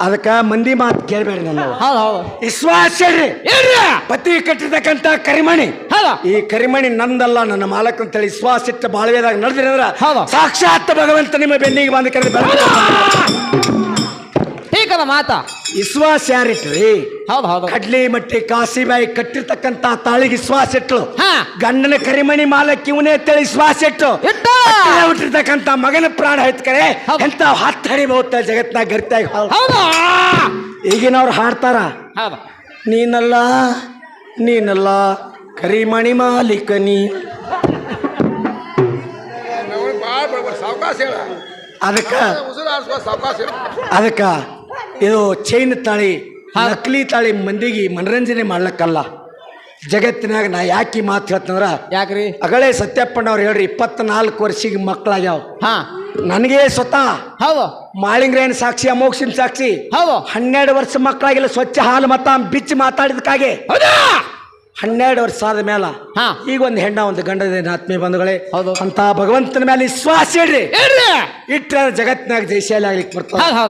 ಅದಕ್ಕ ಮಂದಿ ಮಾತು ಕೇಳಬೇಡಿ ನಾನು ಹೌದು ಹೌದು. ವಿಶ್ವಾಸ ಇಡ್ರಿ ಏನ್ರಿ ಪತಿ ಕಟ್ಟಿರ್ತಕ್ಕಂತ ಕರಿಮಣಿ. ಹೌದು. ಈ ಕರಿಮಣಿ ನಂದಲ್ಲ ನನ್ನ ಮಾಲಕ್ ಅಂತೇಳಿ ವಿಶ್ವಾಸ ಇಟ್ಟ ಬಾಳ್ವೆದಾಗ ನಡೆದ್ರಿ ಅಂದ್ರ ಹೌದು. ಸಾಕ್ಷಾತ್ ಭಗವಂತ ನಿಮ್ಮ ಬೆನ್ನಿಗೆ ಬಂದು ಕರೆದು ಬೆಳಕು ಅದ ಮಾತ. ವಿಶ್ವಾಸ ಯಾರಿಟ್ರಿ? ಹೌದು ಹೌದು. ಕಡ್ಲಿ ಮಟ್ಟಿ ಕಾಸಿಬಾಯಿ ಕಟ್ಟಿರ್ತಕ್ಕಂತ ತಾಳಿಗೆ ವಿಶ್ವಾಸ ಇಟ್ಲು. ಹಾ. ಗಂಡನ ಕರಿಮಣಿ ಮಾಲಕ್ ಇವನೇ ತಳಿ ವಿಶ್ವಾಸ ಇಟ್ಟು. ಇಟ್ಟು. ಹುಟ್ಟಿರ್ತಕ್ಕಂತ ಮಗನ ಪ್ರಾಣ ಕರೆ ಹೌದು. ಎಂತ ಹತ್ತು ಹಡಿಬಹುದು ಜಗತ್ನಾಗ ಗರ್ತಾಗ ಹೌದು. ಈಗಿನವ್ರು ಹಾಡ್ತಾರ ಹೌದು. ನೀನಲ್ಲ ನೀನಲ್ಲ ಕರಿಮಣಿ ಮಾಲೀಕ ನೀ. ಸಾವಕಾಶ ಹೇಳ. ಅದಕ್ಕ ಉಸಿರು ಸಾವಕಾಶ ಹೇಳ. ಅದಕ್ಕ ಇದು ಚೈನ್ ತಾಳಿ ಹಾ. ನಕಲಿ ತಾಳಿ ಮಂದಿಗೆ ಮನರಂಜನೆ ಮಾಡ್ಲಕ್ಕಲ್ಲ. ಜಗತ್ತಿನಾಗ ನಾ ಯಾಕೆ ಮಾತು ಹೇಳ್ತಂದ್ರ ಯಾಕ್ರಿ? ಅಗಳೇ ಸತ್ಯಪ್ಪಣ್ಣವ್ರು ಹೇಳ್ರಿ ಇಪ್ಪತ್ನಾಲ್ಕು ವರ್ಷಿಗೆ ಮಕ್ಕಳಾಗ್ಯಾವ. ಹಾ. ನನಗೆ ಸ್ವತಃ ಹೌದು. ಮಾಳಿಂಗ್ರೇನ್ ಸಾಕ್ಷಿ ಅಮೋಕ್ಷನ್ ಸಾಕ್ಷಿ ಹೌದು. ಹನ್ನೆರಡು ವರ್ಷ ಮಕ್ಕಳಾಗಿಲ್ಲ ಸ್ವಚ್ಛ ಹಾಲು ಮತ ಬಿಚ್ಚಿ ಮಾತಾಡಿದಕ್ಕಾಗೆ ಹೌದಾ? ಹನ್ನೆರಡು ವರ್ಷ ಆದ ಮೇಲ ಹಾ. ಈಗ ಒಂದು ಹೆಣ್ಣ ಒಂದು ಗಂಡದ ಆತ್ಮೀಯ ಬಂಧುಗಳೇ. ಹೌದು. ಅಂತ ಭಗವಂತನ ಮೇಲೆ ವಿಶ್ವಾಸ ಇಡ್ರಿ. ಇಟ್ಟರೆ ಇಟ್ರೆ ಜಗತ್ತಿನಾಗ ಜಯಶಾಲಿ ಆಗ್ಲಿಕ್ಕೆ ಬರ್ತದೆ.